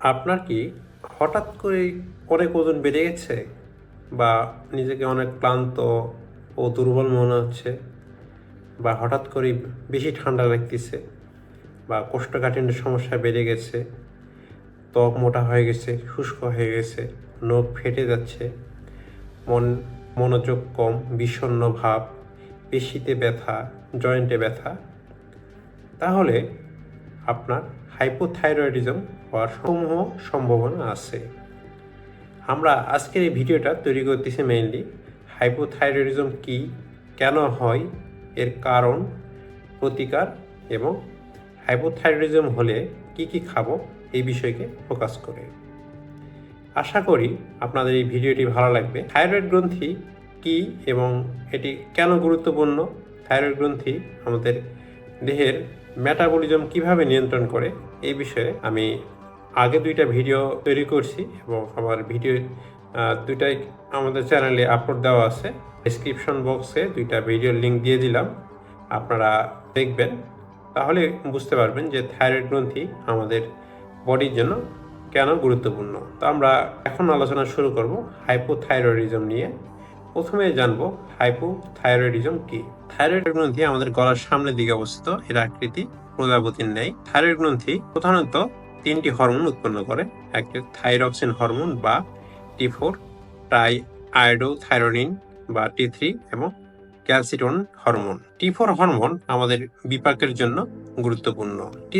আপনার কি হঠাৎ করে অনেক ওজন বেড়ে গেছে? বা নিজেকে অনেক ক্লান্ত ও দুর্বল মনে হচ্ছে? বা হঠাৎ করে বেশি ঠান্ডা লাগতেছে? বা কোষ্ঠকাঠিন্যের সমস্যা বেড়ে গেছে? ত্বক মোটা হয়ে গেছে, শুষ্ক হয়ে গেছে, নখ ফেটে যাচ্ছে, মন, মনোযোগ কম, বিষণ্ণ ভাব, পেশিতে ব্যথা, জয়েন্টে ব্যথা। তাহলে আপনার হাইপোথাইরয়েডিজম হওয়ার সমূহ সম্ভাবনা আছে। আমরা আজকের এই ভিডিওটা তৈরি করতেছি মেইনলি হাইপোথাইরয়েডিজম কি, কেন হয়, এর কারণ, প্রতিকার এবং হাইপোথাইরয়েডিজম হলে কি কি খাব এই বিষয়কে ফোকাস করে। আশা করি আপনাদের এই ভিডিওটি ভালো লাগবে। থাইরয়েড গ্রন্থি কি এবং এটি কেন গুরুত্বপূর্ণ? থাইরয়েড গ্রন্থি আমাদের দেহের মেটাবলিজম কীভাবে নিয়ন্ত্রণ করে, এই বিষয়ে আমি আগে দুইটা ভিডিও তৈরি করছি এবং আমার ভিডিও দুইটাই আমাদের চ্যানেলে আপলোড দেওয়া আছে। ডিসক্রিপশন বক্সে দুইটা ভিডিওর লিঙ্ক দিয়ে দিলাম, আপনারা দেখবেন। তাহলে বুঝতে পারবেন যে থাইরয়েড গ্রন্থি আমাদের বডির জন্য কেন গুরুত্বপূর্ণ। তো আমরা এখন আলোচনা শুরু করব হাইপোথাইরয়েডিজম নিয়ে। প্রথমে জানব হাইপোথাইরয়েডিজম কি? থাইরয়েড গ্রন্থি আমাদের গলার সামনের দিকে অবস্থিত, এর আকৃতি প্রজাপতির ন্যায় থাইরয়েড গ্রন্থি প্রধানত তিনটি হরমোন উৎপন্ন করে, একটি থাইরক্সিন হরমোন বা টি ফোর ট্রাই আয়োডোথাইরোডিন বা টি থ্রি এবং calcitonin hormone T four hormone আমাদের বিপাকের জন্য গুরুত্বপূর্ণ। টি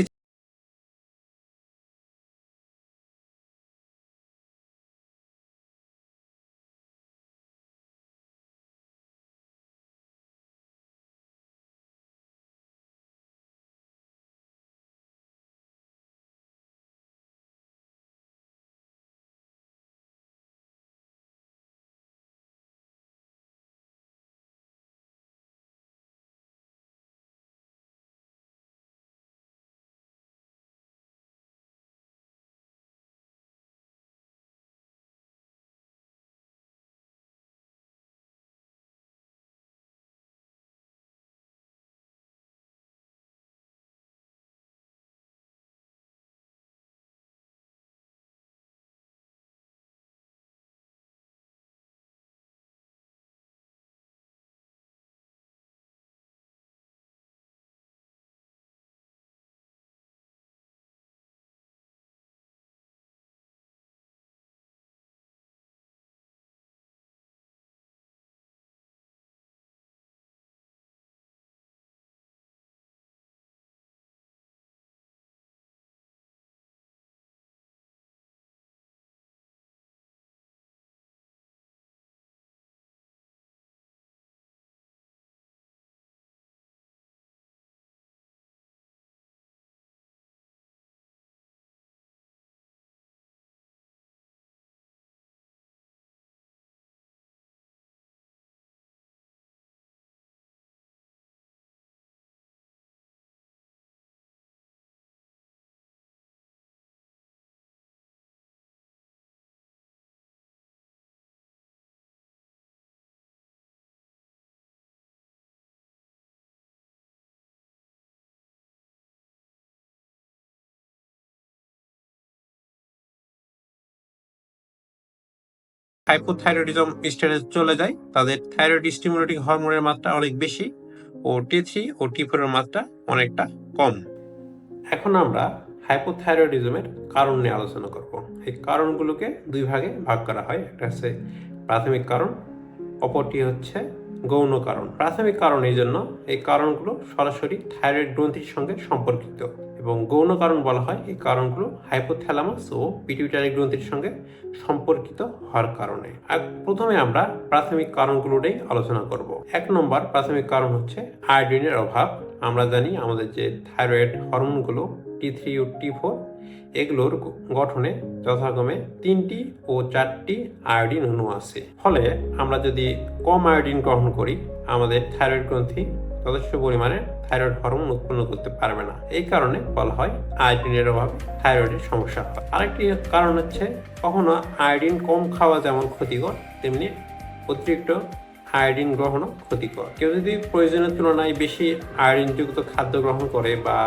হাইপোথাইরয়েডিজম স্টেজে চলে যায়। তাদের থাইরয়েড স্টিমুলেটিং হরমোনের মাত্রা অনেক বেশি ও টি থ্রি ও টি ফোরের মাত্রা অনেকটা কম। এখন আমরা হাইপোথাইরয়েডিজমের কারণ নিয়ে আলোচনা করব। এই কারণগুলোকে দুই ভাগে ভাগ করা হয়। একটা হচ্ছে প্রাথমিক কারণ, অপরটি হচ্ছে গৌণ কারণ। প্রাথমিক কারণ এই জন্য এই কারণগুলো সরাসরি থাইরয়েড গ্রন্থির সঙ্গে সম্পর্কিত। এবং গৌণ কারণ বলা হয়, এই কারণগুলো হাইপোথ্যালামাস ও পিটিউটারি গ্রন্থির সঙ্গে সম্পর্কিত হওয়ার কারণে। প্রথমে আমরা প্রাথমিক কারণগুলো নিয়ে আলোচনা করব। এক নম্বর প্রাথমিক কারণ হচ্ছে আয়োডিনের অভাব। আমরা জানি আমাদের যে থাইরয়েড হরমোনগুলো টি থ্রি ও টি ফোর, এগুলোর গঠনে যথাক্রমে তিনটি ও চারটি আয়োডিন অণু আছে। ফলে আমরা যদি কম আয়োডিন গ্রহণ করি, আমাদের থাইরয়েড গ্রন্থি যথেষ্ট পরিমাণে থাইরয়েড হরমোন উৎপন্ন করতে পারবে না। এই কারণে বলা হয় আয়োডিনের অভাবে থাইরয়েডের সমস্যা হয়। আরেকটি কারণ হচ্ছে কখনো আয়োডিন কম খাওয়া যেমন ক্ষতিকর, তেমনি অতিরিক্ত আয়োডিন গ্রহণও ক্ষতিকর। কেউ যদি প্রয়োজনের তুলনায় বেশি আয়োডিনযুক্ত খাদ্য গ্রহণ করে বা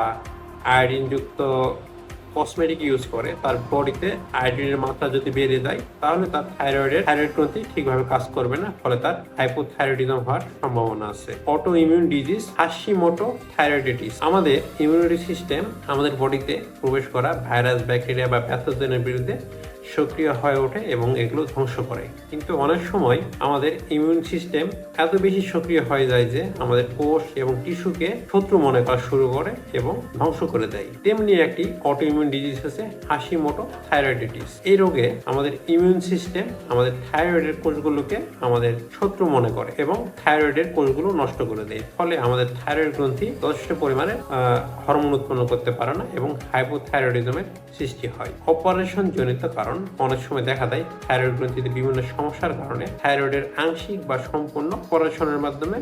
আয়োডিনযুক্ত কসমেটিক ইউজ করে, তার বডিতে আয়োডিনের মাত্রা যদি বেড়ে যায়, তাহলে তার থাইরয়েডের থাইরয়েড গ্রন্থি ঠিকভাবে কাজ করবে না, ফলে তার হাইপোথাইরয়েডিজম হওয়ার সম্ভাবনা আছে। Auto immune disease Hashimoto thyroiditis আমাদের ইমিউনিটি সিস্টেম আমাদের বডিতে প্রবেশ করা ভাইরাস ব্যাকটেরিয়া বা প্যাথোজেনের বিরুদ্ধে সক্রিয় হয়ে ওঠে এবং এগুলো ধ্বংস করে। কিন্তু অনেক সময় আমাদের ইমিউন সিস্টেম এত বেশি সক্রিয় হয়ে যায় যে আমাদের কোষ এবং টিস্যুকে শত্রু মনে করা শুরু করে এবং ধ্বংস করে দেয়। তেমনি একটি অটো ইমিউন ডিজিজ হচ্ছে হাসি মোটো থাইরয়েডিটিস এই রোগে আমাদের ইমিউন সিস্টেম আমাদের থাইরয়েডের কোষগুলোকে আমাদের শত্রু মনে করে এবং থাইরয়েডের কোষগুলো নষ্ট করে দেয়। ফলে আমাদের থাইরয়েড গ্রন্থি যথেষ্ট পরিমাণে হরমোন উৎপন্ন করতে পারে না এবং হাইপোথাইরয়েডিজমের সৃষ্টি হয়। অপারেশন জনিত কারণ অনেক সময় দেখা দেয় থাইরয়েড গ্রন্থিতে বিভিন্ন সমস্যার কারণে থাইরয়েডের আংশিক বা সম্পূর্ণ অপারেশনের মাধ্যমে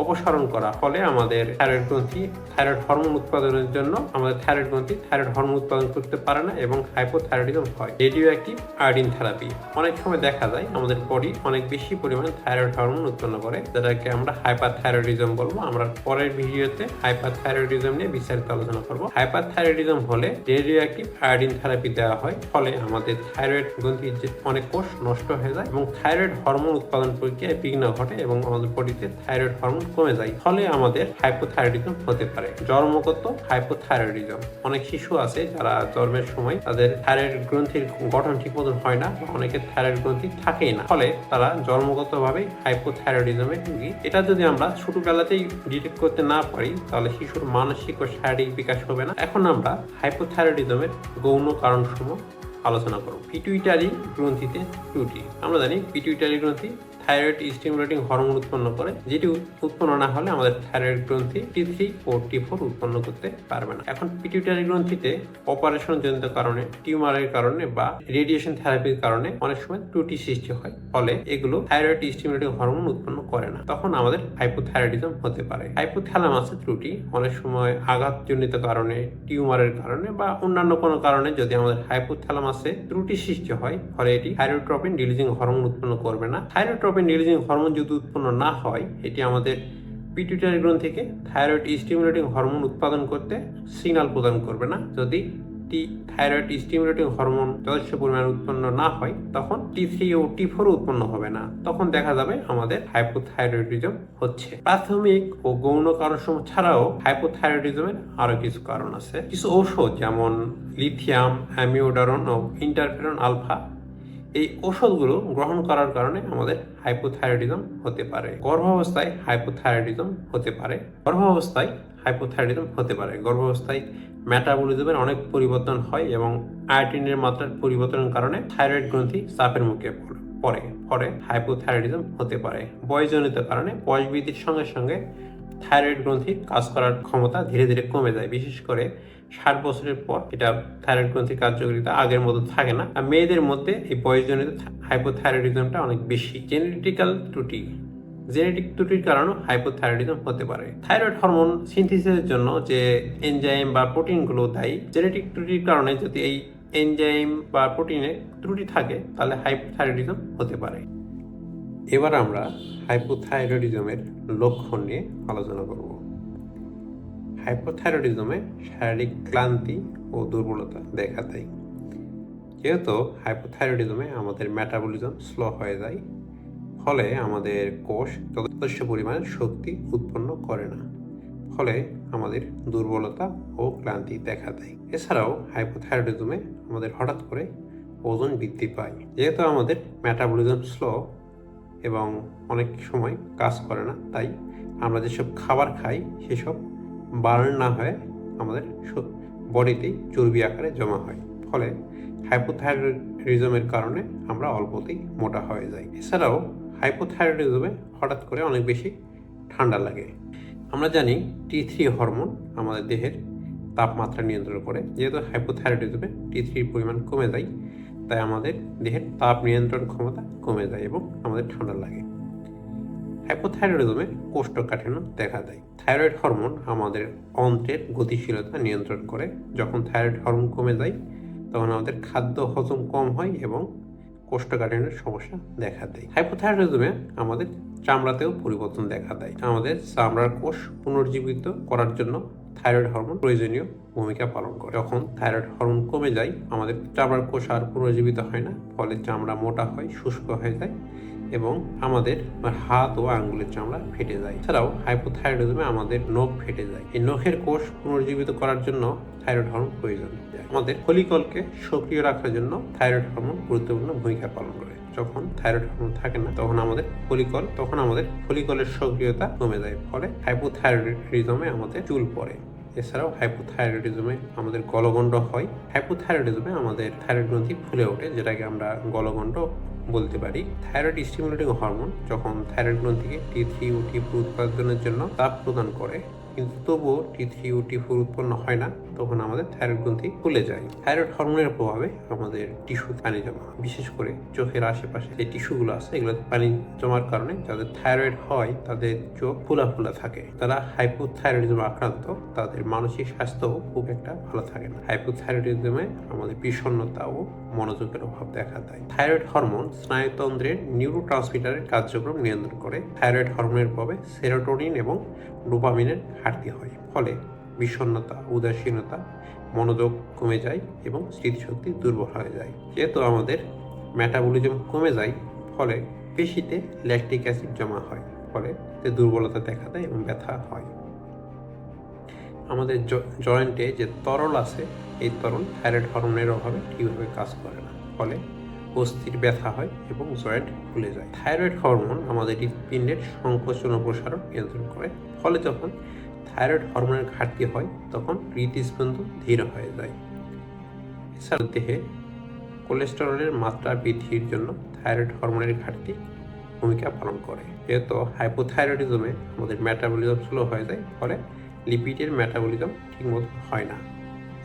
অপসারণ করা। ফলে আমাদের থাইরয়েড গ্রন্থি থাইরয়েড হরমোন উৎপাদনের জন্য আমাদের থাইরয়েড গ্রন্থি থাইরয়েড হরমোন উৎপাদন করতে পারে না এবং হাইপোথাইরয়েডিজম হয়। রেডিও অ্যাক্টিভ আয়োডিন থেরাপি অনেক সময় দেখা যায় আমাদের বডি অনেক বেশি পরিমাণে থাইরয়েড হরমোন উৎপন্ন করে, যেটাকে আমরা হাইপার থাইরয়েডিজম বলব। আমরা পরের ভিডিওতে হাইপার থাইরয়েডিজম নিয়ে বিস্তারিত আলোচনা করব। হাইপার থাইরয়েডিজম হলে রেডিও অ্যাক্টিভ আয়োডিন থেরাপি দেওয়া হয়, ফলে আমাদের থাইরয়েড গ্রন্থির যে অনেক কোষ নষ্ট হয়ে যায় এবং থাইরয়েড হরমোন উৎপাদন প্রক্রিয়ায় বিঘ্ন ঘটে এবং আমাদের বডিতে থাইরয়েড হরমোন কমে যায়। ফলে আমাদের হাইপোথাইরয়েডিজম হতে পারে। জন্মগত হাইপোথাইরয়েডিজম অনেক শিশু আছে যারা জন্মের সময় তাদের থাইরয়েড গ্রন্থির গঠন ঠিক মতন হয় না বা অনেকের থাইরয়েড গ্রন্থি থাকেই না। ফলে তারা জন্মগতভাবে হাইপোথাইরয়েডিজমে ভুগি। এটা যদি আমরা ছোটবেলাতেই ডিটেক্ট করতে না পারি, তাহলে শিশুর মানসিক ও শারীরিক বিকাশ হবে না। এখন আমরা হাইপোথাইরয়েডিজমের গৌণ কারণসমূহ আলোচনা করব। পিটুইটারি গ্রন্থিতে ত্রুটি আমরা জানি পিটুইটারি গ্রন্থি থাইরয়েড স্টিমুলেটিং হরমোন উৎপন্ন করে, যেটি উৎপন্ন না হলে আমাদের থাইরয়েড গ্রন্থি টি থ্রি ও টি ফোর উৎপন্ন করতে পারবে না। এখন পিটুইটারি গ্রন্থিতে অপারেশন জনিত কারণে টিউমারের কারণে বা রেডিয়েশন থেরাপির কারণে অনেক সময় ত্রুটি সৃষ্টি হয়, ফলে এগুলো থাইরয়েড স্টিমুলেটিং হরমোন উৎপন্ন করে না। তখন আমাদের হাইপোথাইরয়েডিজম হতে পারে। হাইপোথ্যালামাসের ত্রুটি অনেক সময় আঘাতজনিত কারণে টিউমারের কারণে বা অন্যান্য কোনো কারণে যদি আমাদের হাইপোথ্যালামাসে ত্রুটি সৃষ্টি হয়, ফলে এটি থাইরোট্রপিন রিলিজিং হরমোন উৎপন্ন করবে না। থাইরোট্রপিন রিলিজিং হরমোন যদি উৎপন্ন না হয়, এটি আমাদের পিটুইটারি গ্রন্থিকে থাইরয়েড স্টিমুলেটিং হরমোন উৎপাদন করতে সিগন্যাল প্রদান করবে না। যদি টি থাইরয়েড স্টিমুলেটিং হরমোন যথেষ্ট পরিমাণে উৎপন্ন না হয়, তখন টি থ্রি ও টি ফোর উৎপন্ন হবে না। তখন দেখা যাবে আমাদের হাইপোথাইরয়েডিজম হচ্ছে। প্রাথমিক ও গৌণ কারণ কারণসমূহ ছাড়াও হাইপোথাইরয়েডিজমের আরও কিছু কারণ আছে। কিছু ঔষধ যেমন লিথিয়াম, অ্যামিওডারন ও ইন্টারফেরন আলফা এই ওষুধগুলো গ্রহণ করার কারণে আমাদের হাইপোথাইরয়েডিজম হতে পারে। গর্ভাবস্থায় হাইপোথাইরয়েডিজম হতে পারে। গর্ভাবস্থায় হাইপোথাইরয়েডিজম হতে পারে। গর্ভাবস্থায় মেটাবলিজমের অনেক পরিবর্তন হয় এবং আয়োডিনের মাত্রার পরিবর্তনের কারণে থাইরয়েড গ্রন্থি চাপের মুখে পড়ে পরে হাইপোথাইরয়েডিজম হতে পারে। বয়সজনিত কারণে বয়স বৃদ্ধির সঙ্গে সঙ্গে থাইরয়েড গ্রন্থির কাজ করার ক্ষমতা ধীরে ধীরে কমে যায়। বিশেষ করে ষাট বছরের পর এটা থাইরয়েড গ্রন্থির কার্যকারিতা আগের মতো থাকে না। আর মেয়েদের মধ্যে এই বয়সজনিত হাইপোথাইরয়েডিজমটা অনেক বেশি। জেনেটিক্যাল ত্রুটি। জেনেটিক ত্রুটির কারণে হাইপোথাইরয়েডিজম হতে পারে। থাইরয়েড হরমোন সিনথেসিসের জন্য যে এনজাইম বা প্রোটিনগুলো দায়ী জেনেটিক ত্রুটির কারণে যদি এই এনজাইম বা প্রোটিনে ত্রুটি থাকে, তাহলে হাইপোথাইরয়েডিজম হতে পারে। এবার আমরা হাইপোথাইরয়েডিজমের লক্ষণ নিয়ে আলোচনা করব। হাইপোথাইরয়েডিজমে শারীরিক ক্লান্তি ও দুর্বলতা দেখা দেয়। যেহেতু হাইপোথাইরয়েডিজমে আমাদের মেটাবলিজম স্লো হয়ে যায়, ফলে আমাদের কোষ যথেষ্ট পরিমাণে শক্তি উৎপন্ন করে না, ফলে আমাদের দুর্বলতা ও ক্লান্তি দেখা দেয়। এছাড়াও হাইপোথাইরয়েডিজমে আমাদের হঠাৎ করে ওজন বৃদ্ধি পায়। যেহেতু আমাদের মেটাবলিজম স্লো এবং অনেক সময় কাজ করে না, তাই আমরা যেসব খাবার খাই, সেসব বার্ন না হয়ে আমাদের বডিতেই চর্বি আকারে জমা হয়। ফলে হাইপোথাইরয়েডিজমের কারণে আমরা অল্পতেই মোটা হয়ে যাই। এছাড়াও হাইপোথাইরয়েডিজমে হঠাৎ করে অনেক বেশি ঠান্ডা লাগে। আমরা জানি টি থ্রি হরমোন আমাদের দেহের তাপমাত্রা নিয়ন্ত্রণ করে। যেহেতু হাইপোথাইরয়েডিজমে টি থ্রির পরিমাণ কমে যায়, তাই আমাদের দেহের তাপ নিয়ন্ত্রণ ক্ষমতা কমে যায় এবং আমাদের ঠান্ডা লাগে। হাইপোথাইরয়েডিজমে কোষ্ঠকাঠিন্য দেখা দেয়। থাইরয়েড হরমোন আমাদের অন্ত্রের গতিশীলতা নিয়ন্ত্রণ করে। যখন থাইরয়েড হরমোন কমে যায়, তখন আমাদের খাদ্য হজম কম হয় এবং কোষ্ঠকাঠিন্যের সমস্যা দেখা দেয়। হাইপোথাইরয়েডিজমে আমাদের চামড়াতেও পরিবর্তন দেখা দেয়। আমাদের চামড়ার কোষ পুনর্জীবিত করার জন্য থাইরয়েড হরমোন প্রয়োজনীয় ভূমিকা পালন করে। যখন থাইরয়েড হরমোন কমে যায়, আমাদের চামড়ার কোষ আর পুনর্জীবিত হয় না, ফলে চামড়া মোটা হয়, শুষ্ক হয়ে যায় এবং আমাদের হাত ও আঙ্গুলের চামড়া ফেটে যায়। এছাড়াও হাইপোথাইরয়েডিজমে আমাদের নখ ফেটে যায়। এই নখের কোষ পুনর্জীবিত করার জন্য থাইরয়েড হরমোন প্রয়োজন। আমাদের ফলিকলকে সক্রিয় রাখার জন্য থাইরয়েড হরমোন গুরুত্বপূর্ণ ভূমিকা পালন করে। যখন থাইরয়েড হরমোন থাকে না, তখন আমাদের ফলিকল তখন আমাদের ফলিকলের সক্রিয়তা কমে যায়। ফলে হাইপোথাইরয়েডিজমে আমাদের চুল পড়ে। এছাড়াও হাইপোথাইরয়েডিজমে আমাদের গলগণ্ড হয়। হাইপোথাইরয়েডিজমে আমাদের থাইরয়েড গ্রন্থি ফুলে ওঠে, যেটাকে আমরা গলগণ্ড বলতে পারি। থাইরয়েড স্টিমুলেটিং হরমোন যখন থাইরয়েড গ্রন্থিকে টি থ্রি ও টি উৎপাদনের জন্য তাপ প্রদান করে, কিন্তু তবুও টি থ্রি ও টি উৎপন্ন হয় না। তখন আমাদের থাইরয়েড গ্রন্থি ফুলে যায়। থাইরয়েড হরমোনের প্রভাবে আমাদের টিস্যু পানি জমা বিশেষ করে চোখের আশেপাশে যে টিস্যুগুলো আছে, এগুলো পানি জমার কারণে যাদের থাইরয়েড হয়, তাদের চোখ ফোলা ফোলা থাকে। তারা হাইপোথাইরয়েডিজম আক্রান্ত, তাদের মানসিক স্বাস্থ্যও খুব একটা ভালো থাকে না। হাইপোথাইরয়েডিজমে আমাদের বিষণ্ণতা ও মনোযোগের অভাব দেখা দেয়। থাইরয়েড হরমোন স্নায়ুতন্ত্রের নিউরো ট্রান্সমিটারের কার্যক্রম নিয়ন্ত্রণ করে। থাইরয়েড হরমোনের প্রভাবে সেরোটোনিন এবং ডোপামিনের ঘাটতি হয়। ফলে বিষণ্ণতা, উদাসীনতা মনোযোগ কমে যায় এবং স্মৃতিশক্তি দুর্বল হয়ে যায়। যেহেতু আমাদের মেটাবলিজম কমে যায়, ফলে পেশিতে ল্যাকটিক অ্যাসিড জমা হয়, ফলে তে দুর্বলতা দেখা দেয় এবং ব্যথা হয়। আমাদের জয়েন্টে যে তরল আছে, এই তরল থাইরয়েড হরমোনের অভাবে ঠিকভাবে কাজ করে না, ফলে অস্থির ব্যথা হয় এবং জয়েন্ট ফুলে যায়। থাইরয়েড হরমোন আমাদের হৃৎপিণ্ডের সংকোচন ও প্রসারণ নিয়ন্ত্রণ করে, ফলে যখন থাইরয়েড হরমোনের ঘাটতি হয়, তখন হৃদস্পন্দ ধীর হয়ে যায়। এছাড়া দেহে কোলেস্টেরলের মাত্রা বৃদ্ধির জন্য থাইরয়েড হরমোনের ঘাটতি ভূমিকা পালন করে। যেহেতু হাইপোথাইরয়েডিজমে আমাদের মেটাবলিজম স্লো হয়ে যায়, ফলে লিপিডের মেটাবলিজম ঠিকমতো হয় না।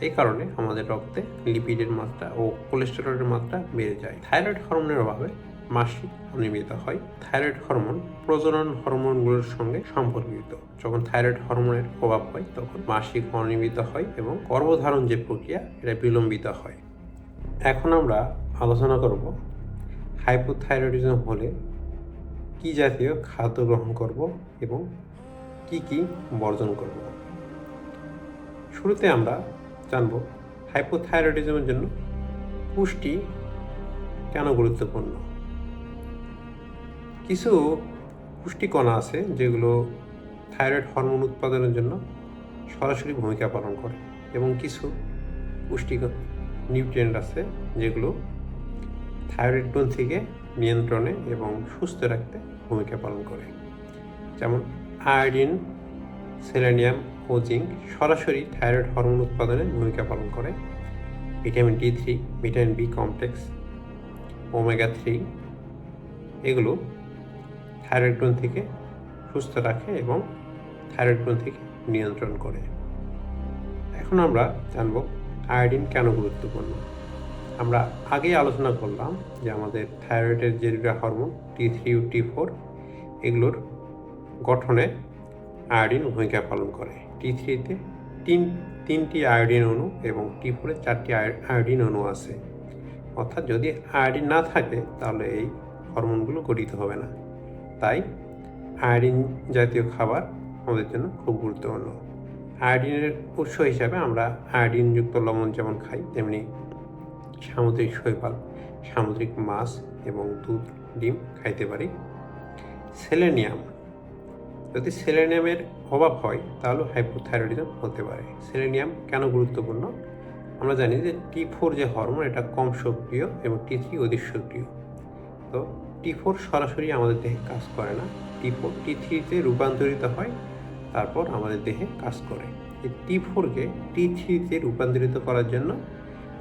এই কারণে আমাদের রক্তে লিপিডের মাত্রা ও কোলেস্টেরলের মাত্রা বেড়ে যায়। থাইরয়েড হরমোনের অভাবে মাসিক অনিয়মিত হয়। থাইরয়েড হরমোন প্রজনন হরমোনগুলোর সঙ্গে সম্পর্কিত। যখন থাইরয়েড হরমোনের প্রভাব হয়, তখন মাসিক অনিয়মিত হয় এবং গর্ভধারণ যে প্রক্রিয়া, এটা বিলম্বিত হয়। এখন আমরা আলোচনা করব হাইপোথাইরয়েডিজম হলে কি জাতীয় খাদ্য গ্রহণ করব এবং কি কি বর্জন করব। শুরুতে আমরা জানব হাইপোথাইরয়েডিজমের জন্য পুষ্টি কেন গুরুত্বপূর্ণ। কিছু পুষ্টিকণা আছে যেগুলো থাইরয়েড হরমোন উৎপাদনের জন্য সরাসরি ভূমিকা পালন করে এবং কিছু পুষ্টিকর নিউট্রিয়েন্ট আছে যেগুলো থাইরয়েড গ্রন্থিকে নিয়ন্ত্রণে এবং সুস্থ রাখতে ভূমিকা পালন করে। যেমন আয়োডিন, সেলেনিয়াম ও জিঙ্ক সরাসরি থাইরয়েড হরমোন উৎপাদনে ভূমিকা পালন করে। Vitamin D three, vitamin B complex, omega three, এগুলো থাইরয়েড গ্রন্থিকে সুস্থ রাখে এবং থাইরয়েড গ্রন্থিকে নিয়ন্ত্রণ করে। এখন আমরা জানব আয়োডিন কেন গুরুত্বপূর্ণ? আমরা আগেই আলোচনা করলাম যে আমাদের থাইরয়েডের যে হরমোন টি থ্রি ও টি ফোর এগুলোর গঠনে আয়োডিন ভূমিকা পালন করে। টি থ্রিতে তিন, তিনটি আয়োডিন অণু এবং টি ফোরে চারটি আয়োডিন অণু আছে। অর্থাৎ যদি আয়োডিন না থাকে, তাহলে এই হরমোনগুলো গঠিত হবে না। তাই আয়োডিন জাতীয় খাবার আমাদের জন্য খুব গুরুত্বপূর্ণ। আয়োডিনের উৎস হিসাবে আমরা আয়োডিনযুক্ত লবণ যেমন খাই, তেমনি সামুদ্রিক শৈবাল, সামুদ্রিক মাছ এবং দুধ, ডিম খাইতে পারি। সেলেনিয়াম, যদি সেলেনিয়ামের অভাব হয় তাহলে হাইপোথাইরয়েডিজম হতে পারে। সেলেনিয়াম কেন গুরুত্বপূর্ণ? আমরা জানি যে টি ফোর যে হরমোন, এটা কম সক্রিয় এবং টি থ্রি অধিক সক্রিয়। তো টি ফোর সরাসরি আমাদের দেহে কাজ করে না। টি ফোর টি থ্রিতে রূপান্তরিত হয়, তারপর আমাদের দেহে কাজ করে। এই টি ফোরকে টি থ্রিতে রূপান্তরিত করার জন্য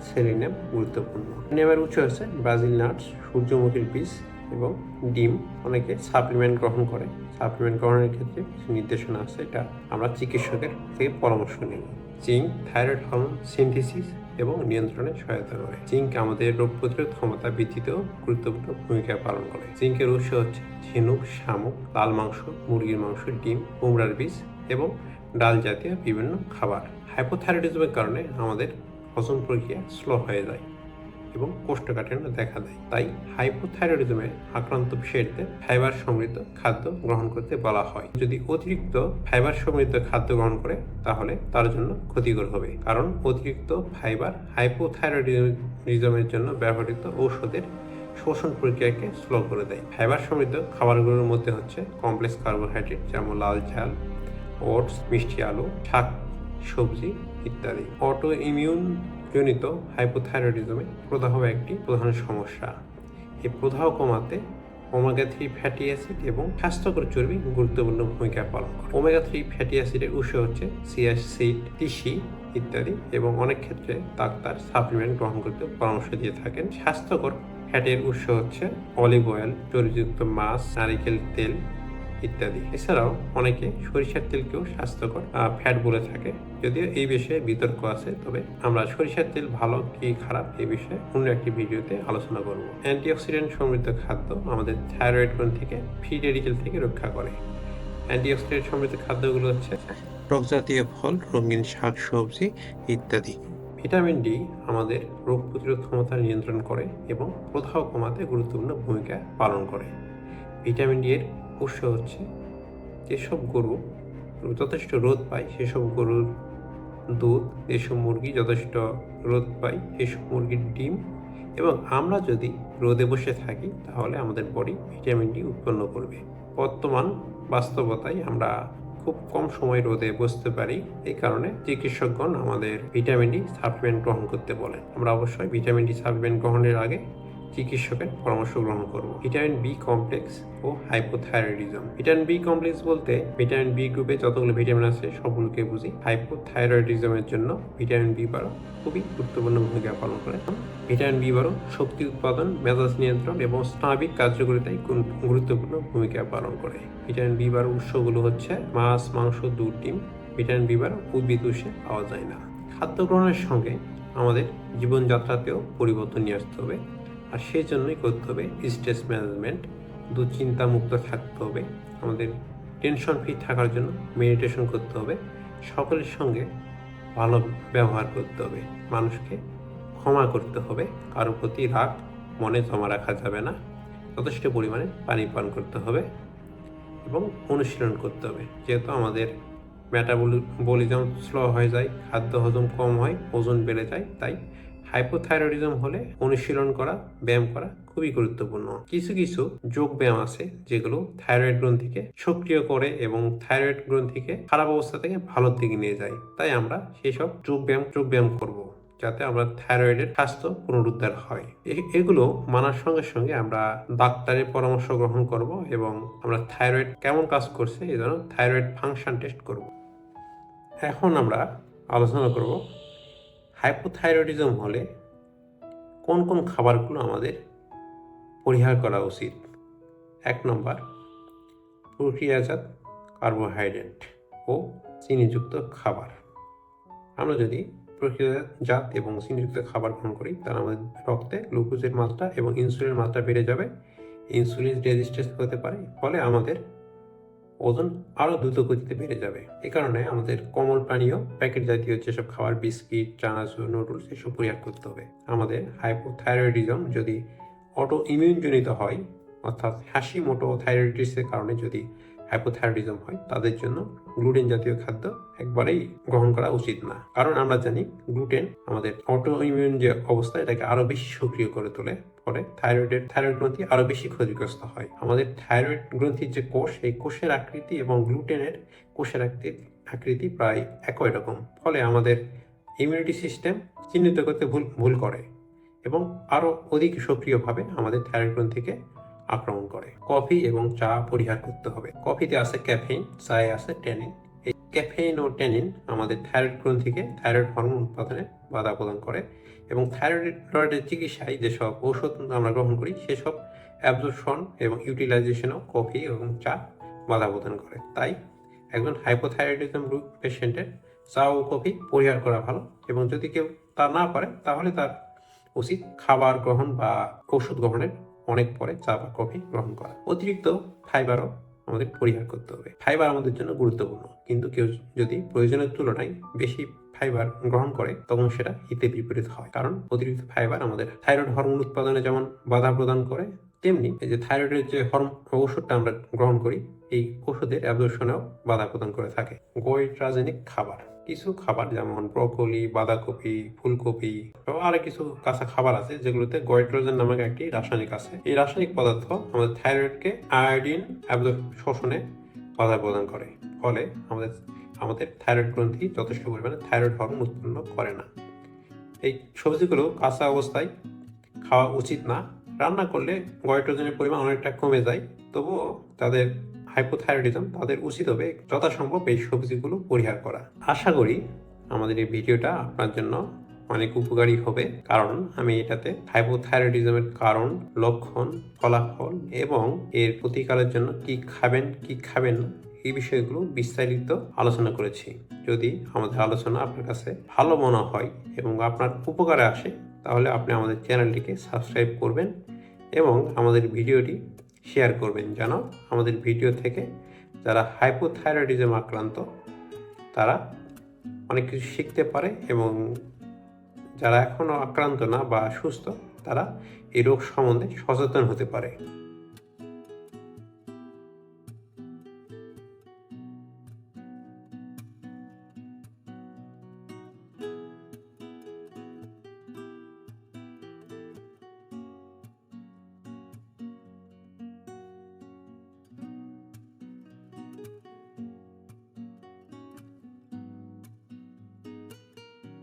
সেলেনিয়াম গুরুত্বপূর্ণ। সেলেনিয়ামের উৎস হচ্ছে ব্রাজিল নাটস, সূর্যমুখীর বীজ এবং ডিম। অনেকে সাপ্লিমেন্ট গ্রহণ করে। সাপ্লিমেন্ট গ্রহণের ক্ষেত্রে কিছু নির্দেশনা আছে, এটা আমরা চিকিৎসকের থেকে পরামর্শ নিই জিঙ্ক, থাইরয়েড হরমোন, সিনথেসিস এবং নিয়ন্ত্রণে সহায়তা করে। জিঙ্ক আমাদের রোগ প্রতিরোধ ক্ষমতা বৃদ্ধিতেও গুরুত্বপূর্ণ ভূমিকা পালন করে। জিঙ্কের উৎস হচ্ছে ঝিনুক, শামুক, লাল মাংস, মুরগির মাংস, ডিম, কুমড়ার বীজ এবং ডাল জাতীয় বিভিন্ন খাবার। হাইপোথাইরয়েডিজমের কারণে আমাদের হজম প্রক্রিয়া স্লো হয়ে যায়। এবং কোষ্ঠকাঠিন্য দেখা দেয়। তাই হাইপোথাইরয়েডিজমে আক্রান্ত পেশেন্টদের ফাইবার সমৃদ্ধ খাদ্য গ্রহণ করতে বলা হয়। যদি অতিরিক্ত ফাইবার সমৃদ্ধ খাদ্য গ্রহণ করে, তাহলে তার জন্য ক্ষতিকর হবে। কারণ অতিরিক্ত ফাইবার হাইপোথাইরয়েডিজমের জন্য ব্যবহৃত ঔষধের শোষণ প্রক্রিয়াকে স্লো করে দেয়। ফাইবার সমৃদ্ধ খাবারগুলোর মধ্যে হচ্ছে কমপ্লেক্স কার্বোহাইড্রেট যেমন লাল ঝাল ওটস মিষ্টি আলু, শাক, সবজি ইত্যাদি। অটো ইমিউন জনিত হাইপোথাইরয়েডিজমে প্রদাহ একটি প্রধান সমস্যা। এই প্রদাহ কমাতে ওমেগা থ্রি ফ্যাটি অ্যাসিড এবং স্বাস্থ্যকর চর্বি গুরুত্বপূর্ণ ভূমিকা পালন করে। ওমেগা থ্রি ফ্যাটি অ্যাসিডের উৎস হচ্ছে সিয়াসিড তিসি ইত্যাদি এবং অনেক ক্ষেত্রে ডাক্তার সাপ্লিমেন্ট গ্রহণ করতে পরামর্শ দিয়ে থাকেন। স্বাস্থ্যকর ফ্যাটের উৎস হচ্ছে অলিভ অয়েল চর্বিযুক্ত মাছ, নারিকেল তেল ইত্যাদি। এছাড়াও অনেকে সরিষার তেলকেও স্বাস্থ্যকর ফ্যাট বলে থাকে। যদিও এই বিষয়ে বিতর্ক আছে, তবে আমরা সরিষার তেল ভালো কি খারাপ এই বিষয়ে অন্য একটি ভিডিওতে আলোচনা করব। অ্যান্টিঅক্সিডেন্ট সমৃদ্ধ খাদ্য আমাদের থাইরয়েড গ্রন্থিকে ফ্রি রেডিকেল থেকে রক্ষা করে। অ্যান্টিঅক্সিডেন্ট সমৃদ্ধ খাদ্যগুলো হচ্ছে টক জাতীয় ফল, রঙিন শাক, সবজি ইত্যাদি। ভিটামিন ডি আমাদের রোগ প্রতিরোধ ক্ষমতা নিয়ন্ত্রণ করে এবং প্রদাহ কমাতে গুরুত্বপূর্ণ ভূমিকা পালন করে। ভিটামিন ডি এর উৎস হচ্ছে যেসব গরু যথেষ্ট রোদ পায় সেসব গরুর দুধ, যেসব মুরগি যথেষ্ট রোদ পায় সেসব মুরগির ডিম এবং আমরা যদি রোদে বসে থাকি, তাহলে আমাদের বডি ভিটামিন ডি উৎপন্ন করবে। বর্তমান বাস্তবতায় আমরা খুব কম সময় রোদে বসতে পারি, এই কারণে চিকিৎসকগণ আমাদের ভিটামিন ডি সাপ্লিমেন্ট গ্রহণ করতে বলেন। আমরা অবশ্যই ভিটামিন ডি সাপ্লিমেন্ট গ্রহণের আগে চিকিৎসকের পরামর্শ গ্রহণ করব। ভিটামিন বি কমপ্লেক্স ও হাইপোথাইরয়েডিজম ভিটামিন বি কমপ্লেক্স বলতে ভিটামিন বি গ্রুপে যতগুলো ভিটামিন আছে, সবগুলোকে বুঝি। হাইপোথাইরয়েডিজমের জন্য ভিটামিন বি বারো খুবই গুরুত্বপূর্ণ ভূমিকা পালন করে। ভিটামিন বি বারো শক্তি উৎপাদন, মেজাজ নিয়ন্ত্রণ এবং স্নাবিক কার্যকারিতায় গুরু- গুরুত্বপূর্ণ ভূমিকা পালন করে। ভিটামিন বি বারো উৎসগুলো হচ্ছে মাছ, মাংস, দুধ, ডিম। ভিটামিন বি বারো উদ্ভিদ উৎসে পাওয়া যায় না। খাদ্য গ্রহণের সঙ্গে আমাদের জীবনযাত্রাতেও পরিবর্তন নিয়ে আসতে হবে। আর সেই জন্যই করতে হবে স্ট্রেস ম্যানেজমেন্ট দুশ্চিন্তা মুক্ত থাকতে হবে, আমাদের টেনশন ফ্রি থাকার জন্য মেডিটেশন করতে হবে, সকলের সঙ্গে ভালো ব্যবহার করতে হবে, মানুষকে ক্ষমা করতে হবে কারোর প্রতি রাগ মনে জমা রাখা যাবে না, যথেষ্ট পরিমাণে পানি পান করতে হবে এবং অনুশীলন করতে হবে, যেহেতু আমাদের মেটাবলিজম স্লো হয়ে যায়, খাদ্য হজম কম হয়, ওজন বেড়ে যায়, তাই হাইপোথাইরয়েডিজম হলে অনুশীলন করা, ব্যায়াম করা খুবই গুরুত্বপূর্ণ। কিছু কিছু যোগ ব্যায়াম আছে যেগুলো থাইরয়েড গ্রন্থিকে সক্রিয় করে এবং থাইরয়েড গ্রন্থিকে খারাপ অবস্থা থেকে ভালোর দিকে নিয়ে যায়। তাই আমরা সেই সব যোগ ব্যায়াম যোগ ব্যায়াম করব যাতে আমরা থাইরয়েডের স্বাস্থ্য পুনরুদ্ধার হয়। এগুলো মানার সঙ্গে সঙ্গে আমরা ডাক্তারের পরামর্শ গ্রহণ করব এবং আমরা থাইরয়েড কেমন কাজ করছে এই জন্য থাইরয়েড ফাংশন টেস্ট করব। এখন আমরা আলোচনা করব হাইপোথাইরয়েডিজম হলে কোন কোন খাবারগুলো আমাদের পরিহার করা উচিত? এক নম্বর, প্রক্রিয়াজাত কার্বোহাইড্রেট ও চিনিযুক্ত খাবার। আমরা যদি প্রক্রিয়াজাত এবং চিনিযুক্ত খাবার গ্রহণ করি, তাহলে আমাদের রক্তে গ্লুকোজের মাত্রা এবং ইনসুলিনের মাত্রা বেড়ে যাবে। ইনসুলিন রেজিস্ট্যান্স হতে পারে, ফলে আমাদের ওজন আরও দ্রুত গতিতে বেড়ে যাবে। এ কারণে আমাদের কমল পানীয় প্যাকেট জাতীয় যেসব খাবার, বিস্কিট, চানাচুর, নুডলস এসব পরিহার করতে হবে। আমাদের হাইপোথাইরয়েডিজম যদি অটো ইমিউনজনিত হয়, অর্থাৎ হাসি মোটো থাইরয়েডিসের কারণে যদি হাইপোথাইরয়েডিজম হয়, তাদের জন্য গ্লুটেন জাতীয় খাদ্য একবারেই গ্রহণ করা উচিত না। কারণ আমরা জানি গ্লুটেন আমাদের অটো ইমিউন যে অবস্থা, এটাকে আরও বেশি সক্রিয় করে তোলে, ফলে থাইরয়েডের থাইরয়েড গ্রন্থি আরও বেশি ক্ষতিগ্রস্ত হয়। আমাদের থাইরয়েড গ্রন্থির যে কোষ, এই কোষের আকৃতি এবং গ্লুটেনের কোষের আকৃতি আকৃতি প্রায় একই রকম। ফলে আমাদের ইমিউনিটি সিস্টেম চিহ্নিত করতে ভুল ভুল করে এবং আরও অধিক সক্রিয়ভাবে আমাদের থাইরয়েড গ্রন্থিকে আক্রমণ করে। কফি এবং চা পরিহার করতে হবে। কফিতে আছে ক্যাফেইন, চায়ে আছে ট্যানিন। এই ক্যাফেইন ও ট্যানিন আমাদের থাইরয়েড গ্রন্থিকে থাইরয়েড হরমোন উৎপাদনে বাধা প্রদান করে এবং থাইরয়েডের চিকিৎসায় যেসব ঔষধ আমরা গ্রহণ করি, সেসব অ্যাবজর্পশন এবং ইউটিলাইজেশনও কফি এবং চা বাধা প্রদান করে। তাই একজন হাইপোথাইরয়েডিজম পেশেন্টের চা ও কফি পরিহার করা ভালো এবং যদি কেউ তা না পারে, তাহলে তার উচিত খাবার গ্রহণ বা ঔষধ গ্রহণের অনেক পরে চা বা কফি গ্রহণ করা। অতিরিক্ত ফাইবারও আমাদের পরিহার করতে হবে। ফাইবার আমাদের জন্য গুরুত্বপূর্ণ। কিন্তু কেউ যদি প্রয়োজনের তুলনায় বেশি ফাইবার গ্রহণ করে, তখন সেটা হিতে বিপরীত হয়। কারণ অতিরিক্ত ফাইবার আমাদের থাইরয়েড হরমোন উৎপাদনে যেমন বাধা প্রদান করে, তেমনি যে থাইরয়েডের যে হরম ওষুধটা আমরা গ্রহণ করি, এই ওষুধের অ্যাবজর্শনেও বাধা প্রদান করে থাকে। গোইট্রাজেনিক খাবার। কিছু খাবার, যেমন ব্রকলি, বাঁধাকপি, ফুলকপি, আরও কিছু কাঁচা খাবার আছে, যেগুলোতে গোয়েট্রোজেন নামক একটি রাসায়নিক আছে। এই রাসায়নিক পদার্থ আমাদের থাইরয়েডকে আয়োডিন শোষণে বাধা প্রদান করে। ফলে আমাদের আমাদের থাইরয়েড গ্রন্থি যথেষ্ট পরিমাণে থাইরয়েড হরমোন উৎপন্ন করে না। এই সবজিগুলো কাঁচা অবস্থায় খাওয়া উচিত না। রান্না করলে গয়ট্রোজেনের পরিমাণ অনেকটা কমে যায়, তবুও তাদের হাইপোথাইরয়েডিজম তাদের উচিত হবে যথাসম্ভব এই সবজিগুলো পরিহার করা। আশা করি আমাদের এই ভিডিওটা আপনার জন্য অনেক উপকারী হবে, কারণ আমি এটাতে হাইপোথাইরয়েডিজমের কারণ, লক্ষণ, ফলাফল এবং এর প্রতিকারের জন্য কি খাবেন কি খাবেন না, এই বিষয়গুলো বিস্তারিত আলোচনা করেছি। যদি আমাদের আলোচনা আপনার কাছে ভালো মনে হয় এবং আপনার উপকারে আসে, তাহলে আপনি আমাদের চ্যানেলটিকে সাবস্ক্রাইব করবেন এবং আমাদের ভিডিওটি শেয়ার করবেন যেন আমাদের ভিডিও থেকে যারা হাইপোথাইরয়েডিজম আক্রান্ত, তারা অনেক কিছু শিখতে পারে এবং যারা এখনও আক্রান্ত না বা সুস্থ তারা এই রোগ সম্বন্ধে সচেতন হতে পারে।